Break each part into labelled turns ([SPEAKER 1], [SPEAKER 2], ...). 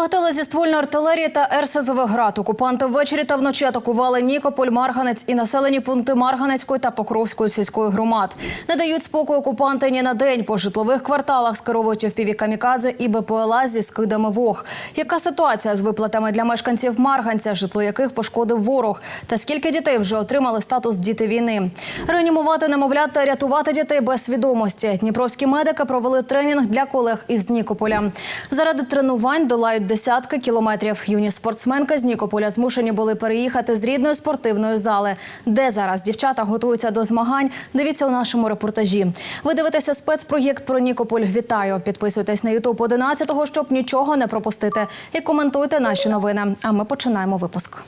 [SPEAKER 1] Гатили зі ствольної артилерії та РСЗВ град. Окупанти ввечері та вночі атакували Нікополь, Марганець і населені пункти Марганецької та Покровської сільської громад. Не дають спокою окупанти ні на день. По житлових кварталах скеровують впіві камікадзе і БПЛА зі скидами вог. Яка ситуація з виплатами для мешканців Марганця, житло яких пошкодив ворог? Та скільки дітей вже отримали статус діти війни? Реанімувати немовлят та рятувати дітей без свідомості. Дніпровські медики провели тренінг для колег із Нікополя. Заради тренувань долають десятки кілометрів. Юні спортсменки з Нікополя змушені були переїхати з рідної спортивної зали. Де зараз дівчата готуються до змагань? Дивіться у нашому репортажі. Ви дивитеся спецпроєкт про Нікополь. Вітаю! Підписуйтесь на Ютуб 11-го, щоб нічого не пропустити. І коментуйте наші новини. А ми починаємо випуск.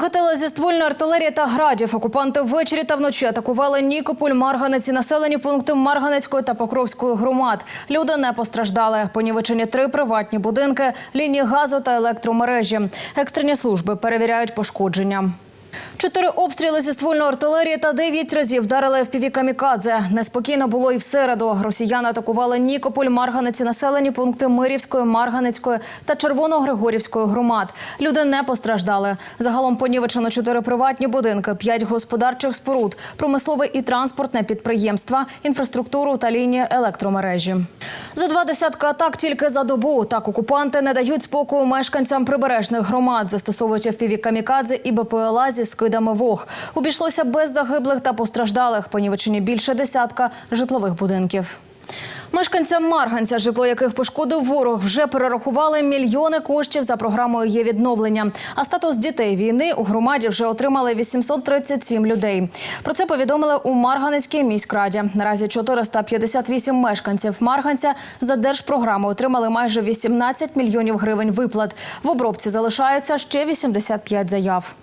[SPEAKER 1] Гатили зі ствольної артилерії та градів. Окупанти ввечері та вночі атакували Нікополь, Марганець і населені пункти Марганецької та Покровської громад. Люди не постраждали. Понівечені три приватні будинки, лінії газу та електромережі. Екстрені служби перевіряють пошкодження. Чотири обстріли зі ствольної артилерії та дев'ять разів вдарили в піві камікадзе. Неспокійно було і в середу. Росіяни атакували Нікополь, Марганець і населені пункти Мирівської, Марганецької та Червоногригорівської громад. Люди не постраждали. Загалом понівечено чотири приватні будинки, п'ять господарчих споруд, промислове і транспортне підприємства, інфраструктуру та лінії електромережі. За два десятки атак тільки за добу. Так окупанти не дають спокою мешканцям прибережних громад, застосовують впіві камікадзе і БПЛА зі скидами вог. Обійшлося без загиблих та постраждалих. Понівечені більше десятка житлових будинків. Мешканцям Марганця, житло яких пошкодив ворог, вже перерахували мільйони коштів за програмою є відновлення. А статус дітей війни у громаді вже отримали 837 людей. Про це повідомили у Марганецькій міськраді. Наразі 458 мешканців Марганця за держпрограму отримали майже 18 мільйонів гривень виплат. В обробці залишаються ще 85 заяв.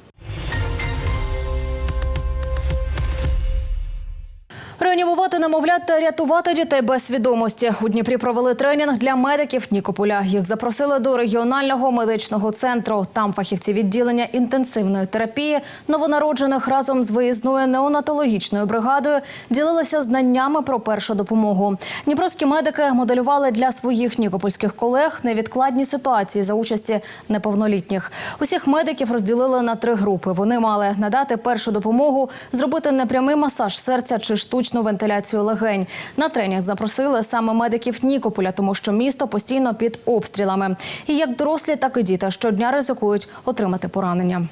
[SPEAKER 1] Реанімувати немовлят та рятувати дітей без свідомості. У Дніпрі провели тренінг для медиків Нікополя. Їх запросили до регіонального медичного центру. Там фахівці відділення інтенсивної терапії новонароджених разом з виїзною неонатологічною бригадою ділилися знаннями про першу допомогу. Дніпровські медики моделювали для своїх нікопольських колег невідкладні ситуації за участі неповнолітніх. Усіх медиків розділили на три групи. Вони мали надати першу допомогу, зробити непрямий масаж серця чи штучну вентиляцію легень. На тренінг запросили саме медиків Нікополя, тому що місто постійно під обстрілами. І як дорослі, так і діти щодня ризикують отримати поранення.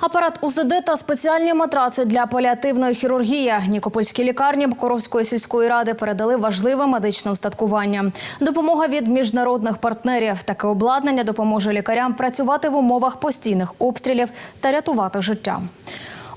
[SPEAKER 1] Апарат УЗД та спеціальні матраци для паліативної хірургії. Нікопольські лікарні Коровської сільської ради передали важливе медичне устаткування. Допомога від міжнародних партнерів. Таке обладнання допоможе лікарям працювати в умовах постійних обстрілів та рятувати життя.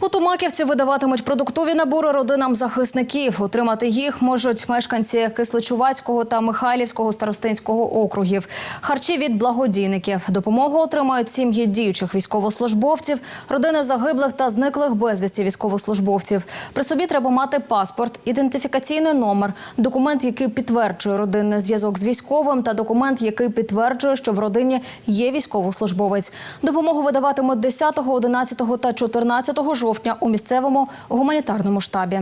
[SPEAKER 1] У Томаківці видаватимуть продуктові набори родинам захисників. Отримати їх можуть мешканці Кислочувацького та Михайлівського старостинського округів. Харчі від благодійників. Допомогу отримають сім'ї діючих військовослужбовців, родини загиблих та зниклих безвісті військовослужбовців. При собі треба мати паспорт, ідентифікаційний номер, документ, який підтверджує родинний зв'язок з військовим, та документ, який підтверджує, що в родині є військовослужбовець. Допомогу видаватимуть 10, 11 та 14 жовтня у місцевому гуманітарному штабі.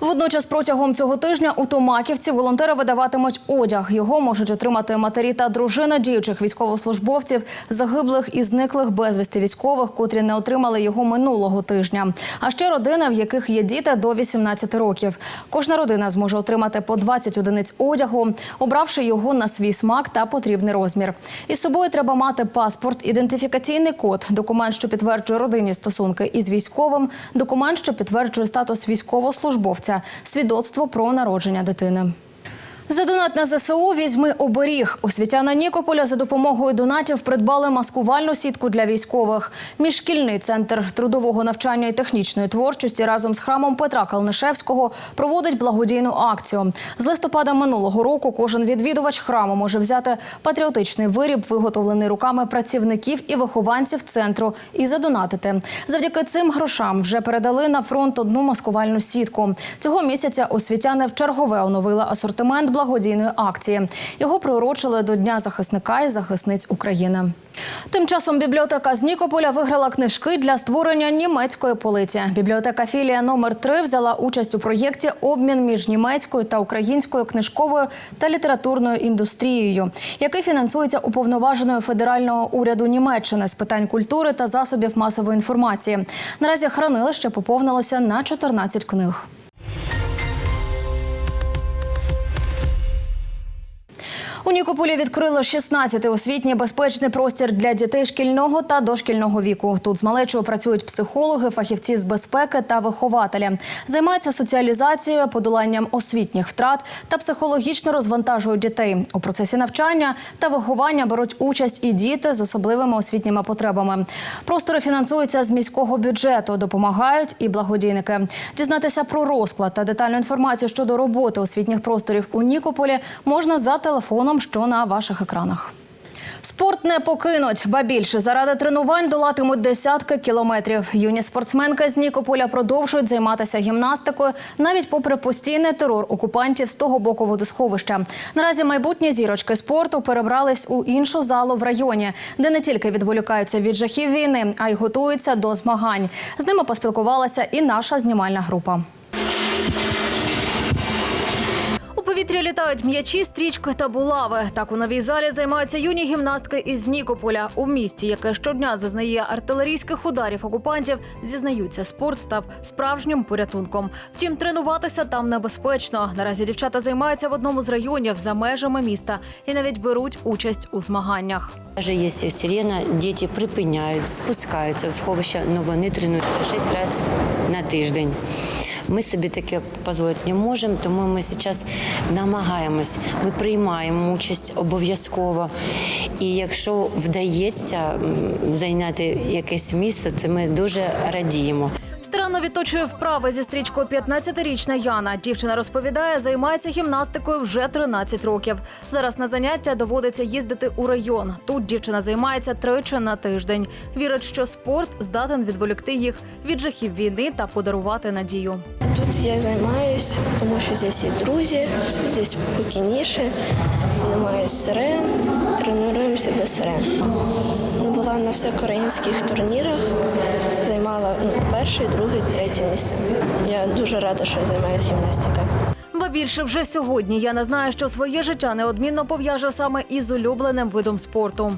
[SPEAKER 1] Водночас протягом цього тижня у Томаківці волонтери видаватимуть одяг. Його можуть отримати матері та дружина діючих військовослужбовців, загиблих і зниклих безвісти військових, котрі не отримали його минулого тижня. А ще родини, в яких є діти до 18 років. Кожна родина зможе отримати по 20 одиниць одягу, обравши його на свій смак та потрібний розмір. Із собою треба мати паспорт, ідентифікаційний код, документ, що підтверджує родинні стосунки із військовим, документ, що підтверджує статус військовослужбовця свідоцтво про народження дитини. За донат на ЗСУ візьми оберіг. Освітяна Нікополя за допомогою донатів придбали маскувальну сітку для військових. Міжшкільний центр трудового навчання і технічної творчості разом з храмом Петра Калнишевського проводить благодійну акцію. З листопада минулого року кожен відвідувач храму може взяти патріотичний виріб, виготовлений руками працівників і вихованців центру, і задонатити. Завдяки цим грошам вже передали на фронт одну маскувальну сітку. Цього місяця освітяни в чергове оновили асортимент благодійної акції. Його приурочили до Дня захисника і захисниць України. Тим часом бібліотека з Нікополя виграла книжки для створення німецької полиці. Бібліотека філія номер 3 взяла участь у проєкті Обмін між німецькою та українською книжковою та літературною індустрією, який фінансується уповноваженою федерального уряду Німеччини з питань культури та засобів масової інформації. Наразі хранилище поповнилося на 14 книг. У Нікополі відкрили 16-й освітній безпечний простір для дітей шкільного та дошкільного віку. Тут з малечою працюють психологи, фахівці з безпеки та вихователі. Займаються соціалізацією, подоланням освітніх втрат та психологічно розвантажують дітей. У процесі навчання та виховання беруть участь і діти з особливими освітніми потребами. Простори фінансуються з міського бюджету, допомагають і благодійники. Дізнатися про розклад та детальну інформацію щодо роботи освітніх просторів у Нікополі можна за телефоном, що на ваших екранах. Спорт не покинуть, ба більше заради тренувань долатимуть десятки кілометрів. Юні спортсменки з Нікополя продовжують займатися гімнастикою, навіть попри постійний терор окупантів з того боку водосховища. Наразі майбутні зірочки спорту перебрались у іншу залу в районі, де не тільки відволікаються від жахів війни, а й готуються до змагань. З ними поспілкувалася і наша знімальна група. Повітрі літають м'ячі, стрічки та булави. Так у новій залі займаються юні гімнастки із Нікополя. У місті, яке щодня зазнає артилерійських ударів окупантів, зізнаються, спорт став справжнім порятунком. Втім, тренуватися там небезпечно. Наразі дівчата займаються в одному з районів за межами міста і навіть беруть участь у змаганнях.
[SPEAKER 2] Якщо сирена, діти припиняють, спускаються в сховище, але вони тренуються шість разів на тиждень. Ми собі таке дозволити не можемо, тому ми зараз намагаємось. Ми приймаємо участь обов'язково. І якщо вдається зайняти якесь місце, це ми дуже радіємо.
[SPEAKER 1] Старанно відточує вправи зі стрічкою 15-річна Яна. Дівчина розповідає, займається гімнастикою вже 13 років. Зараз на заняття доводиться їздити у район. Тут дівчина займається тричі на тиждень. Вірить, що спорт здатен відволікти їх від жахів війни та подарувати надію.
[SPEAKER 3] Тут я займаюсь, тому що здесь є друзі, здесь спокійніше, немає сирен, тренуємося без сирен. Була на всеукраїнських турнірах, перше, друге, третє місце. Я дуже рада, що я займаюся гімнастикою.
[SPEAKER 1] Ба більше вже сьогодні Яна знає, що своє життя неодмінно пов'яже саме із улюбленим видом спорту.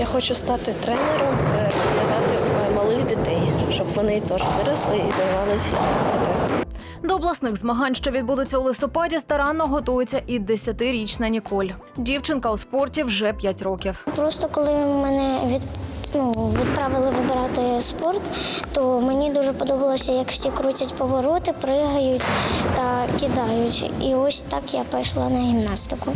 [SPEAKER 3] Я хочу стати тренером, е, розв'язати е, малих дітей, щоб вони теж виросли і займалися гімнастикою.
[SPEAKER 1] До обласних змагань, що відбудуться у листопаді, старанно готується і 10-річна Ніколь. Дівчинка у спорті вже 5 років.
[SPEAKER 4] Просто коли мене від, ну, відправили вибирати спорт, то мені дуже подобалося, як всі крутять повороти, пригають та кидають. І ось так я пішла на гімнастику.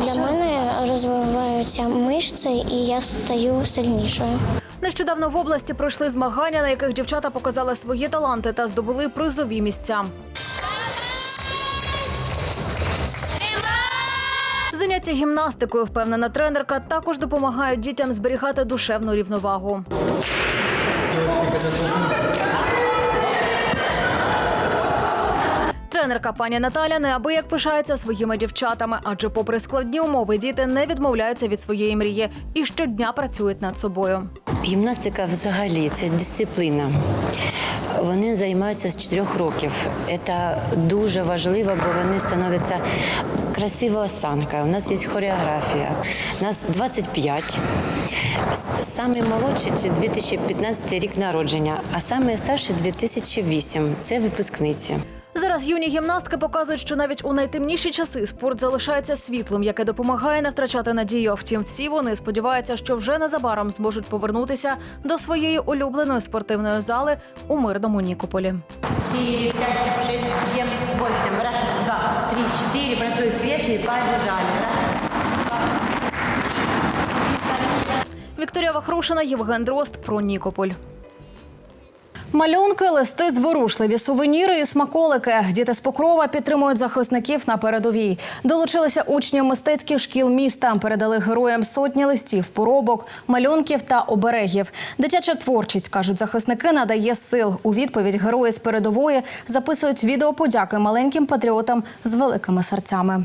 [SPEAKER 4] Для мене розвиваються мишці, і я стаю сильнішою.
[SPEAKER 1] Нещодавно в області пройшли змагання, на яких дівчата показали свої таланти та здобули призові місця. Заняття гімнастикою, впевнена тренерка, також допомагають дітям зберігати душевну рівновагу. Тренерка пані Наталя неабияк пишається своїми дівчатами, адже, попри складні умови, діти не відмовляються від своєї мрії і щодня працюють над собою.
[SPEAKER 2] Гімнастика взагалі це дисципліна. Вони займаються з 4 років. Це дуже важливо, бо вони становляться красива осанка. У нас є хореографія. Нас 25. Самий молодший це 2015 рік народження, а саме старший 2008. Це випускниці.
[SPEAKER 1] Зараз юні гімнастки показують, що навіть у найтемніші часи спорт залишається світлом, яке допомагає не втрачати надію. Втім, всі вони сподіваються, що вже незабаром зможуть повернутися до своєї улюбленої спортивної зали у мирному Нікополі.
[SPEAKER 5] 4, 5, 6, 7, 8. Раз, два, три, четыре. Простой с песней. Побежали. Раз.
[SPEAKER 1] Вікторія Вахрушина, Євген Дрозд про Нікополь. Малюнки, листи, зворушливі сувеніри і смаколики. Діти з Покрова підтримують захисників на передовій. Долучилися учні мистецьких шкіл міста. Передали героям сотні листів, поробок, малюнків та оберегів. Дитяча творчість, кажуть захисники, надає сил. У відповідь герої з передової записують відео подяки маленьким патріотам з великими серцями.